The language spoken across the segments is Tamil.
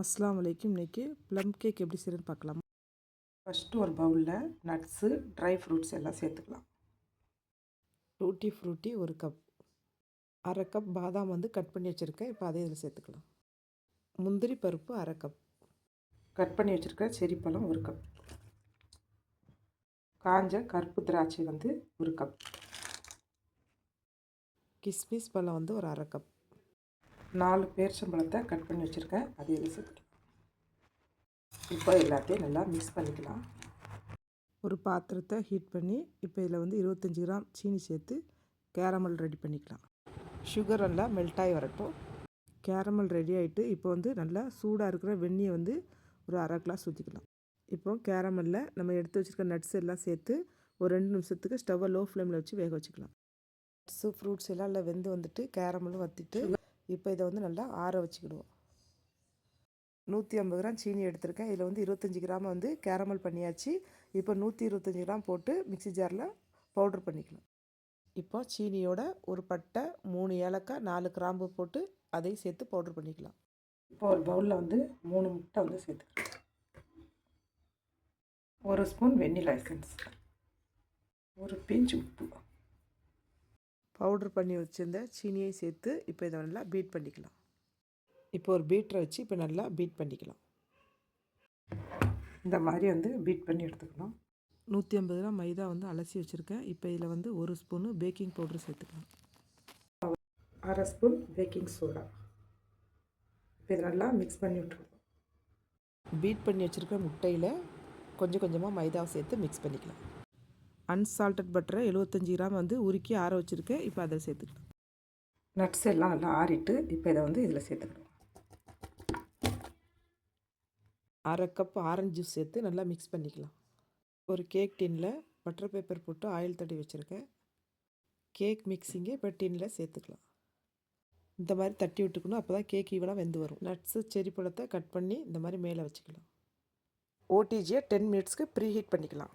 அஸ்ஸலாமு அலைக்கும். இன்றைக்கி ப்ளம் கேக் எப்படி செய்யறதுன்னு பார்க்கலாம். ஃபஸ்ட்டு ஒரு பவுலில் நட்ஸு ட்ரை ஃப்ரூட்ஸ் எல்லாம் சேர்த்துக்கலாம். டூட்டி ஃப்ரூட்டி ஒரு கப் அரை கப் பாதாம் வந்து கட் பண்ணி வச்சுருக்கேன். இப்போ அதே இதில் சேர்த்துக்கலாம். முந்திரி பருப்பு அரை கப் கட் பண்ணி வச்சுருக்க செரி பழம் ஒரு கப் காஞ்ச கருப்பு திராட்சை வந்து ஒரு கப் கிஸ்மிஸ் பழம் வந்து ஒரு அரை கப் நாலு பேரிச்சம்பழத்தை கட் பண்ணி வச்சுருக்கேன். அது இதில் சேர்த்துக்கலாம் இப்போ எல்லாத்தையும் நல்லா மிக்ஸ் பண்ணிக்கலாம். ஒரு பாத்திரத்தை ஹீட் பண்ணி இப்போ இதில் வந்து இருபத்தஞ்சி கிராம் சீனி சேர்த்து கேரமல் ரெடி பண்ணிக்கலாம். சுகர் நல்லா மெல்ட் ஆகி வரட்டும். கேரமல் ரெடி ஆகிட்டு இப்போ வந்து நல்லா சூடாக இருக்கிற வெந்நியை வந்து ஒரு அரை கிளாஸ் ஊற்றிக்கலாம் இப்போ கேரமலில் நம்ம எடுத்து வச்சுருக்க நட்ஸ் எல்லாம் சேர்த்து ஒரு ரெண்டு நிமிஷத்துக்கு ஸ்டவ்வை லோ ஃப்ளேமில் வச்சு வேக வச்சுக்கலாம். நட்ஸு ஃப்ரூட்ஸ் எல்லாம் இல்லை வெந்து வந்துட்டு கேரமலும் வற்றிட்டு இப்போ இதை வந்து நல்லா ஆற வச்சுக்கிடுவோம். நூற்றி ஐம்பது கிராம் சீனி எடுத்திருக்கேன். இதில் வந்து இருபத்தஞ்சி கிராம் வந்து கேரமல் பண்ணியாச்சு. இப்போ நூற்றி இருபத்தஞ்சி கிராம் போட்டு மிக்சி ஜாரில் பவுட்ரு பண்ணிக்கலாம். இப்போ சீனியோட ஒரு பட்டை மூணு ஏலக்காய் நாலு கிராம்பு போட்டு அதையும் சேர்த்து பவுட்ரு பண்ணிக்கலாம். இப்போ ஒரு பவுலில் வந்து மூணு முட்டை வந்து சேர்த்துக்கலாம். ஒரு ஸ்பூன் வெண்ணிலா எசன்ஸ். ஒரு பிஞ்ச் உப்பு. பவுட்ரு பண்ணி வச்சுருந்த சீனியை சேர்த்து இப்போ இதை நல்லா பீட் பண்ணிக்கலாம். இப்போ ஒரு பீட்டரை வச்சு இப்போ நல்லா பீட் பண்ணிக்கலாம். இந்த மாதிரி வந்து பீட் பண்ணி எடுத்துக்கலாம். நூற்றி ஐம்பது கிராம் மைதா வந்து அலசி வச்சுருக்கேன். இப்போ இதில் வந்து ஒரு ஸ்பூனு பேக்கிங் பவுட்ரு சேர்த்துக்கலாம். அரை ஸ்பூன் பேக்கிங் சோடா. இப்போ இதை நல்லா மிக்ஸ் பண்ணி விட்டுருவோம். பீட் பண்ணி வச்சுருக்க முட்டையில் கொஞ்சம் கொஞ்சமாக மைதாவை சேர்த்து மிக்ஸ் பண்ணிக்கலாம். அன்சால்டட் பட்டரை எழுபத்தஞ்சி கிராம் வந்து உருக்கி ஆற வச்சுருக்கேன். இப்போ அதை சேர்த்துக்கலாம். நட்ஸ் எல்லாம் நல்லா ஆறிட்டு இப்போ இதை வந்து இதில் சேர்த்துக்கணும். அரை கப் ஆரஞ்சு ஜூஸ் சேர்த்து நல்லா மிக்ஸ் பண்ணிக்கலாம். ஒரு கேக் டின்னில் பட்டர் பேப்பர் போட்டு ஆயில் தட்டி வச்சுருக்கேன். கேக் மிக்ஸிங்கை இப்போ டின்னில் சேர்த்துக்கலாம். இந்த மாதிரி தட்டி விட்டுக்கணும். அப்போ தான் கேக் ஈவனாக வெந்து வரும். நட்ஸு செரி பழத்தை கட் பண்ணி இந்த மாதிரி மேலே வச்சுக்கலாம். ஓடிஜியை டென் மினிட்ஸ்க்கு ப்ரீ ஹீட் பண்ணிக்கலாம்.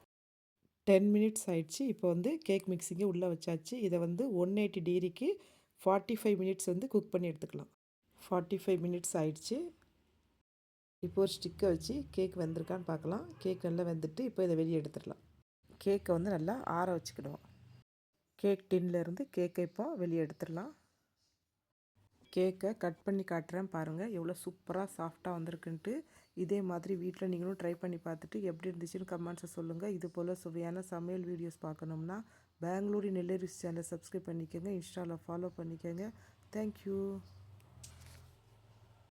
டென் மினிட்ஸ் ஆயிடுச்சு. இப்போ வந்து கேக் மிக்ஸிங்கை உள்ளே வச்சாச்சு. இதை வந்து ஒன் எயிட்டி டிகிரிக்கு ஃபார்ட்டி ஃபைவ் மினிட்ஸ் வந்து குக் பண்ணி எடுத்துக்கலாம். ஃபார்ட்டி ஃபைவ் மினிட்ஸ் ஆயிடுச்சு. இப்போ ஒரு ஸ்டிக்கை வச்சு கேக் வெந்திருக்கான்னு பார்க்கலாம். கேக் நல்லா வெந்துட்டு இப்போ இதை வெளியே எடுத்துடலாம். கேக்கை வந்து நல்லா ஆற வச்சுக்கிடுவோம். கேக் டின்லேருந்து கேக்கை இப்போ வெளியே எடுத்துடலாம். கேக்கை கட் பண்ணி காட்டுறேன் பாருங்கள் எவ்வளோ சூப்பராக சாஃப்டாக வந்திருக்குன்ட்டு. இதே மாதிரி வீட்டில் நீங்களும் ட்ரை பண்ணி பார்த்துட்டு எப்படி இருந்துச்சுன்னு கமெண்ட்ஸை சொல்லுங்கள் இது போல் சுவையான சமையல் வீடியோஸ் பார்க்கணும்னா பெங்களூரி நெல்லரிஸ் சேனலை சப்ஸ்கிரைப் பண்ணிக்கோங்க. இன்ஸ்டாவில் ஃபாலோ பண்ணிக்கோங்க. தேங்க்யூ